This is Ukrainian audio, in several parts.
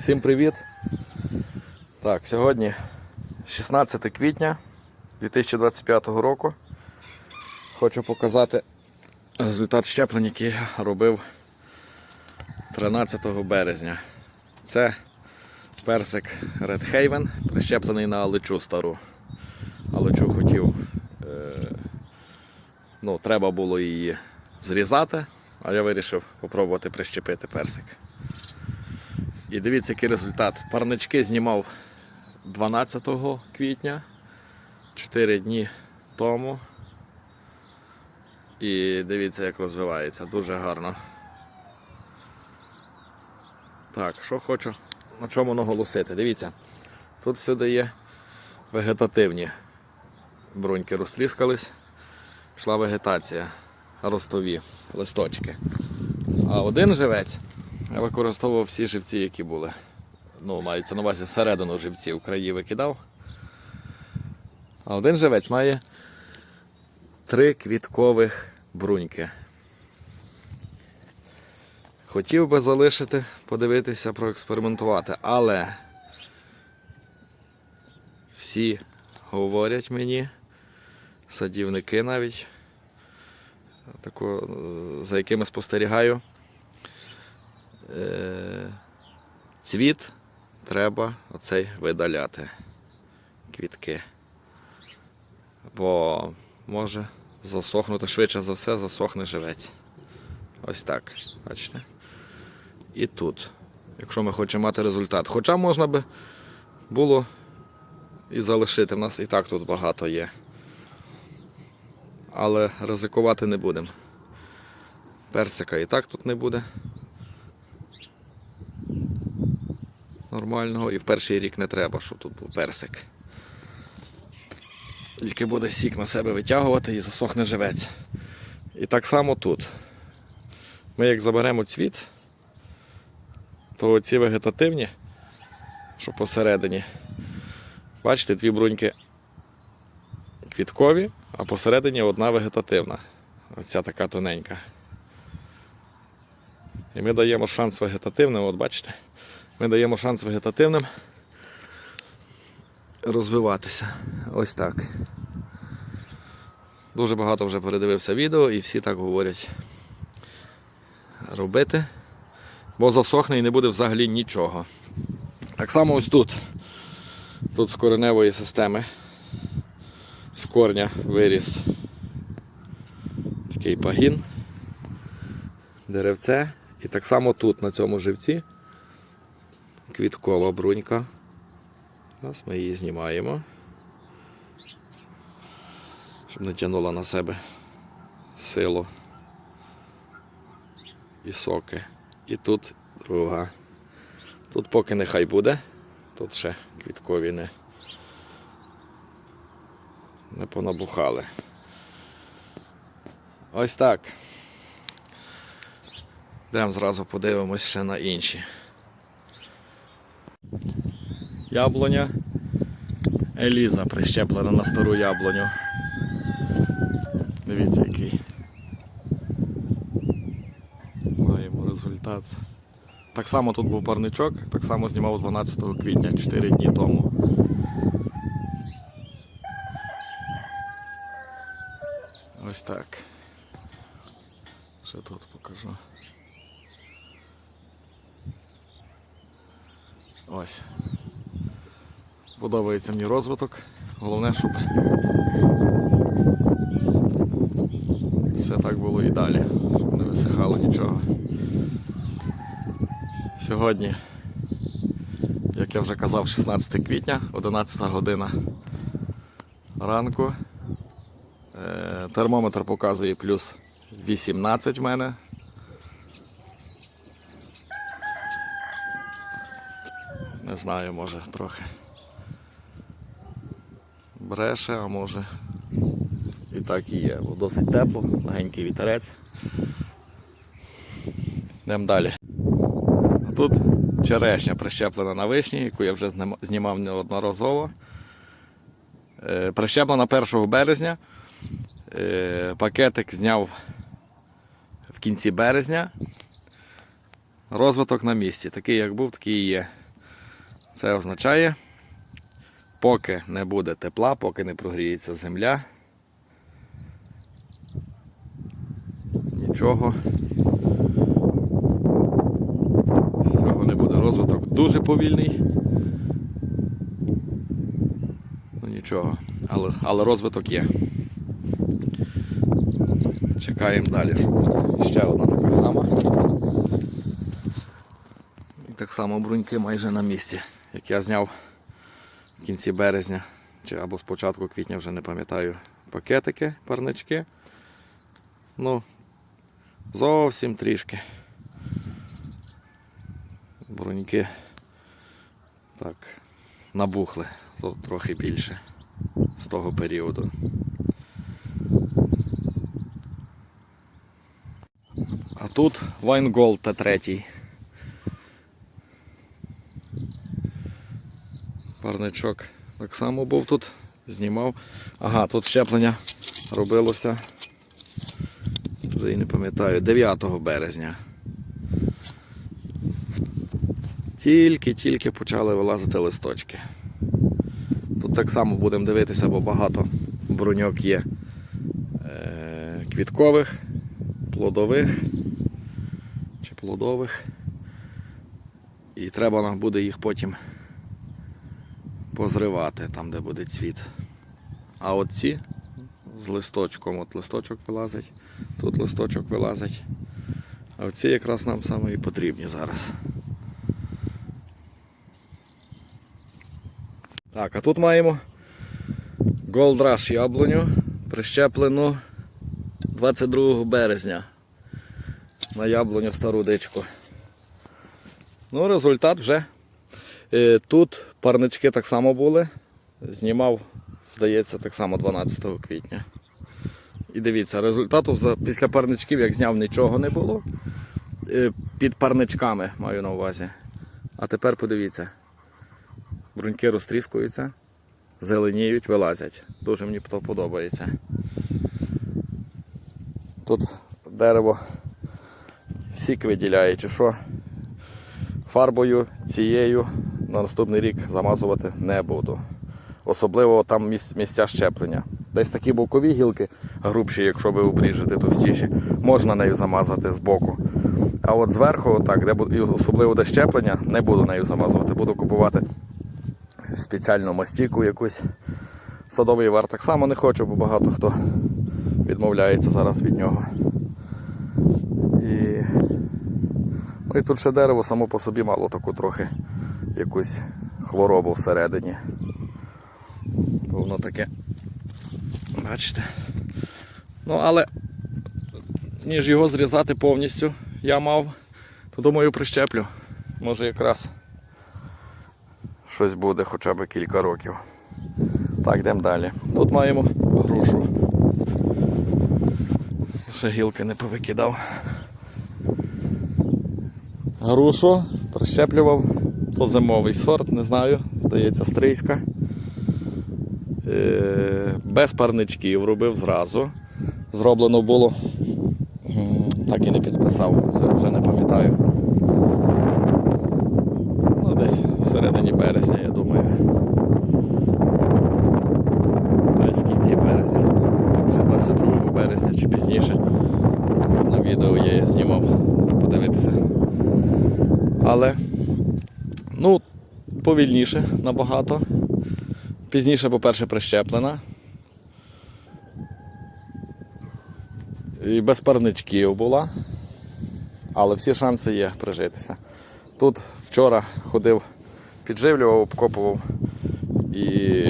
Всім привіт! Так, сьогодні 16 квітня 2025 року. Хочу показати результат щеплень, який я робив 13 березня. Це персик Red Haven, прищеплений на алечу стару. Алечу хотів, е, ну, треба було її зрізати, а я вирішив спробувати прищепити персик. І дивіться, який результат. Парнички знімав 12 квітня, 4 дні тому. І дивіться, як розвивається, дуже гарно. Так, що хочу на чому наголосити. Дивіться, тут всюди є вегетативні бруньки розтріскались, пішла вегетація, ростові листочки. А один живець я використовував всі живці, які були. Ну, мається на увазі середину живців краї викидав. А один живець має три квіткових бруньки. Хотів би залишити, подивитися, проекспериментувати, але всі говорять мені, садівники навіть, тако, за якими спостерігаю, цвіт треба оцей видаляти квітки. Бо може засохнути швидше за все, засохне живець. Ось так. Бачите? І тут. Якщо ми хочемо мати результат. Хоча можна би було і залишити. У нас і так тут багато є. Але ризикувати не будемо. Персика і так тут не буде. Нормального і в перший рік не треба, щоб тут був персик. Тільки буде сік на себе витягувати і засохне живець. І так само тут. Ми як заберемо цвіт, то ці вегетативні, що посередині, бачите, дві бруньки квіткові, а посередині одна вегетативна. Оця така тоненька. І ми даємо шанс вегетативним, от бачите, ми даємо шанс вегетативним розвиватися. Ось так. Дуже багато вже передивився відео і всі так говорять робити, бо засохне і не буде взагалі нічого. Так само ось тут. Тут з кореневої системи з корня виріс такий пагін, деревце. І так само тут, на цьому живці, квіткова брунька. Зараз ми її знімаємо, щоб не тягнула на себе силу і соки. І тут друга. Тут поки нехай буде, тут ще квіткові не, не понабухали. Ось так. Йдемо зразу подивимось ще на інші. Яблуня Еліза прищеплена на стару яблуню. Дивіться який. Маємо результат. Так само тут був парничок, так само знімав 12 квітня, 4 дні тому. Ось так. Ще тут покажу. Ось. Подобається мені розвиток. Головне, щоб все так було і далі, щоб не висихало нічого. Сьогодні, як я вже казав, 16 квітня, 11 година ранку. Е, Термометр показує плюс 18 в мене. Не знаю, може трохи бреше, а може і так і є. Бо досить тепло, легенький вітерець. Йдемо далі. А тут черешня прищеплена на вишні, яку я вже знімав неодноразово. Е, Прищеплена 1 березня. Е, Пакетик зняв в кінці березня. Розвиток на місці. Такий як був, такий і є. Це означає, поки не буде тепла, поки не прогріється земля, нічого з цього не буде. Розвиток дуже повільний. Ну нічого, але, але розвиток є. Чекаємо далі, що буде. Ще одна така сама. І так само бруньки майже на місці, як я зняв в кінці березня чи або з початку квітня, вже не пам'ятаю, пакетики, парнички. Ну, зовсім трішки. Бруньки так, набухли трохи більше з того періоду. А тут Вайнгол Т3. Парничок так само був тут, знімав. Ага, тут щеплення робилося. Вже і не пам'ятаю, 9 березня. Тільки-тільки почали вилазити листочки. Тут так само будемо дивитися, бо багато бруньок є е, квіткових, плодових чи плодових. І треба нам буде їх потім позривати там, де буде цвіт. А оці з листочком, от листочок вилазить, тут листочок вилазить. А оці якраз нам саме і потрібні зараз. Так, а тут маємо Gold Rush яблуню, прищеплену 22 березня на яблуню стару дичку. Ну, результат вже. Е, Тут парнички так само були. Знімав, здається, так само 12 квітня. І дивіться, результату після парничків, як зняв, нічого не було. Е, Під парничками маю на увазі. А тепер подивіться. Бруньки розтріскуються, зеленіють, вилазять. Дуже мені то подобається. Тут дерево сік виділяє, чи що. Фарбою цією на наступний рік замазувати не буду. Особливо там місця щеплення. Десь такі бокові гілки грубші, якщо ви обріжете товстіші, можна нею замазати з боку. А от зверху, так, де особливо де щеплення, не буду нею замазувати. Буду купувати спеціальну мастіку якусь. Садовий вар так само не хочу, бо багато хто відмовляється зараз від нього. І, ну і тут ще дерево само по собі мало таку трохи якусь хворобу всередині. Воно таке. Бачите? Ну, але ніж його зрізати повністю я мав, то думаю прищеплю. Може якраз щось буде хоча б кілька років. Так, йдемо далі. Тут маємо грушу. Ще гілки не повикидав. Грушу прищеплював, то зимовий сорт, не знаю, здається, стрийська. Е, Без парничків робив зразу. Зроблено було, так і не підписав, вже- не пам'ятаю. Ну, десь в середині березня, я думаю. Навіть в кінці березня, вже 22 березня чи пізніше. На відео я знімав, треба подивитися. Але ну, повільніше набагато. Пізніше, по-перше, прищеплена. І без парничків була. Але всі шанси є прижитися. Тут вчора ходив, підживлював, обкопував і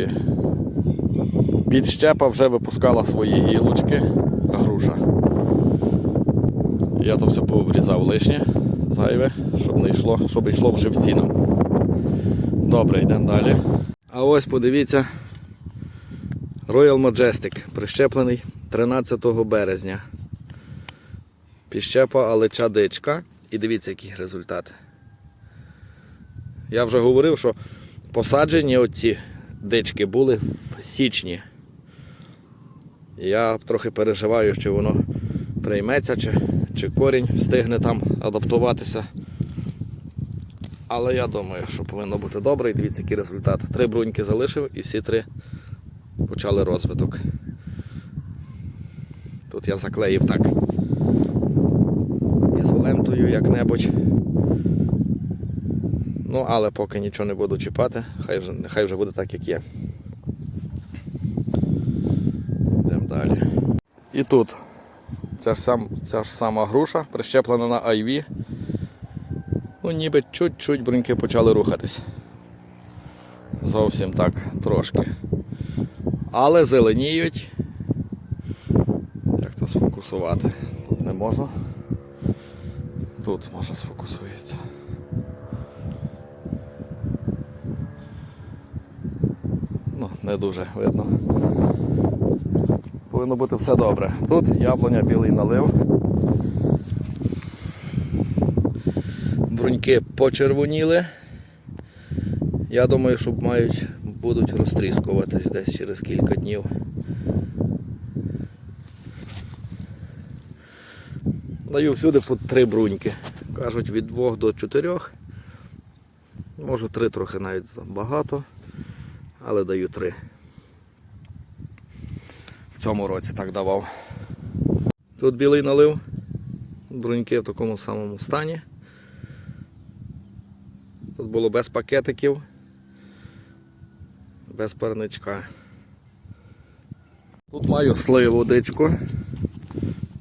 підщепа вже випускала свої гілочки, груша. Я то все пообрізав лишнє, зайве, щоб не йшло, щоб йшло в живці. Добре, йдемо далі. А ось подивіться, Royal Majestic, прищеплений 13 березня. Піщепа алеча дичка. І дивіться, який результат. Я вже говорив, що посаджені оці дички були в січні. Я трохи переживаю, чи воно прийметься, чи, чи корінь встигне там адаптуватися. Але я думаю, що повинно бути добре. І дивіться, який результат. Три бруньки залишив і всі три почали розвиток. Тут я заклеїв так. Ізолентою як-небудь. Ну, але поки нічого не буду чіпати, хай вже, нехай вже буде так, як є. Йдемо далі. І тут ця ж, сам, ця ж сама груша прищеплена на IV. Ну, ніби чуть-чуть бруньки почали рухатись. Зовсім так трошки. Але зеленіють. Як то сфокусувати? Тут не можна. Тут може сфокусується. Ну, не дуже видно. Повинно бути все добре. Тут яблуня білий налив. Бруньки почервоніли. Я думаю, що мають, будуть розтріскуватись десь через кілька днів. Даю всюди по три бруньки. Кажуть від двох до чотирьох. Може три трохи навіть багато, але даю три. В цьому році так давав. Тут білий налив, бруньки в такому самому стані. Тут було без пакетиків, без парничка. Тут маю сливу водичку.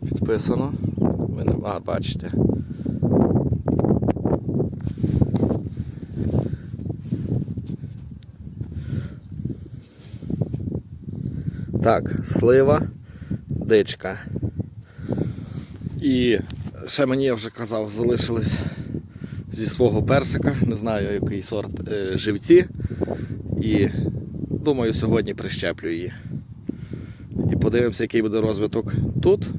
Підписано. А, бачите. Так, слива, дичка. І ще мені я вже казав, залишились зі свого персика, не знаю який сорт е, живці. І думаю, сьогодні прищеплю її. І подивимося, який буде розвиток тут.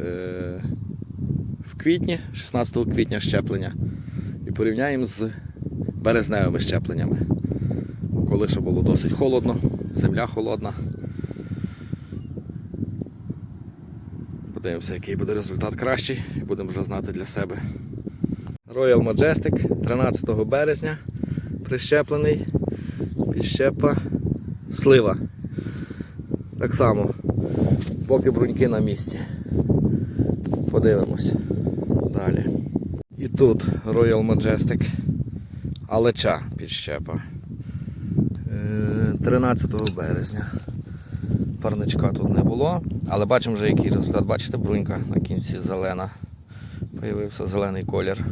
Е, в квітні, 16 квітня щеплення. І порівняємо з березневими щепленнями. Коли ще було досить холодно, земля холодна. Подивимося, який буде результат кращий, і будемо вже знати для себе. Royal Majestic 13 березня прищеплений, підщепа слива. Так само, поки бруньки на місці. Подивимось далі. І тут Royal Majestic Алеча підщепа. Е, 13 березня. Парничка тут не було, але бачимо вже який результат. Бачите, брунька на кінці зелена. Появився зелений колір.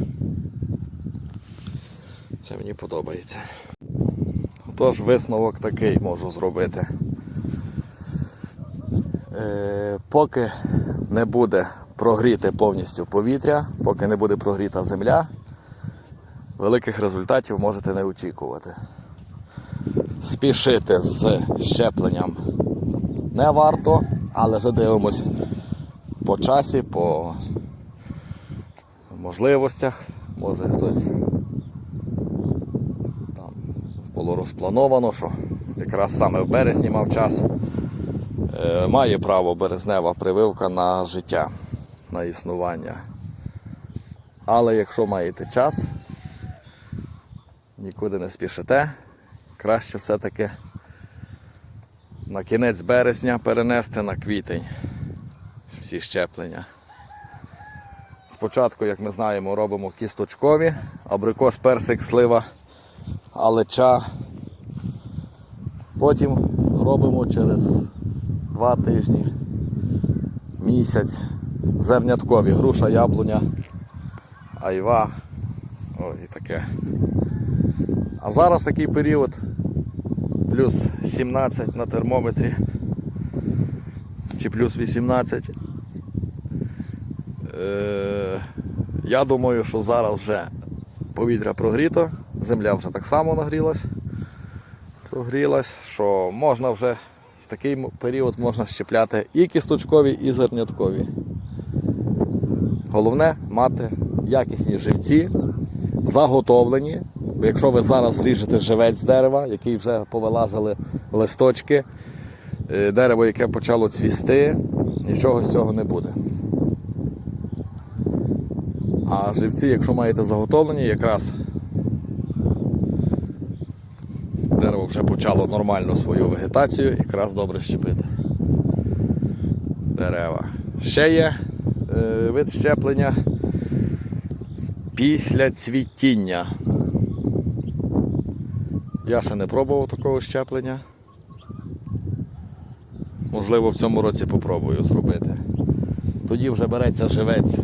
Це мені подобається. Тож висновок такий можу зробити. Е, поки не буде прогріти повністю повітря, поки не буде прогріта земля, великих результатів можете не очікувати. Спішити з щепленням не варто, але вже дивимось по часі, по можливостях. Може хтось там було розплановано, що якраз саме в березні мав час. Е, Має право березнева прививка на життя, на існування. Але якщо маєте час, нікуди не спішите, краще все-таки на кінець березня перенести на квітень всі щеплення. Спочатку, як ми знаємо, робимо кісточкові, абрикос, персик, слива, алеча. Потім робимо через два тижні, місяць зерняткові, груша, яблуня, айва. О, і таке. А зараз такий період плюс 17 на термометрі чи плюс 18. Е, я думаю, що зараз вже повітря прогріто, земля вже так само нагрілась, прогрілась, що можна вже в такий період можна щепляти і кісточкові, і зерняткові. Головне мати якісні живці, заготовлені. Бо якщо ви зараз зріжете живець з дерева, який вже повилазили листочки, е, дерево, яке почало цвісти, нічого з цього не буде. А живці, якщо маєте заготовлені, якраз дерево вже почало нормально свою вегетацію, якраз добре щепити. Дерева. Ще є е, вид щеплення після цвітіння. Я ще не пробував такого щеплення. Можливо, в цьому році попробую зробити. Тоді вже береться живець.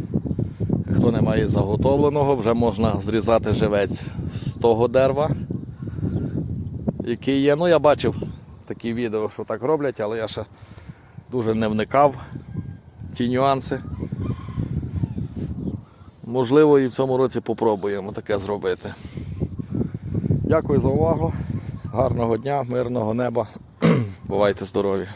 Хто не має заготовленого, вже можна зрізати живець з того дерева, який є. Ну, я бачив такі відео, що так роблять, але я ще дуже не вникав ті нюанси. Можливо, і в цьому році попробуємо таке зробити. Дякую за увагу. Гарного дня, мирного неба. Бувайте здорові!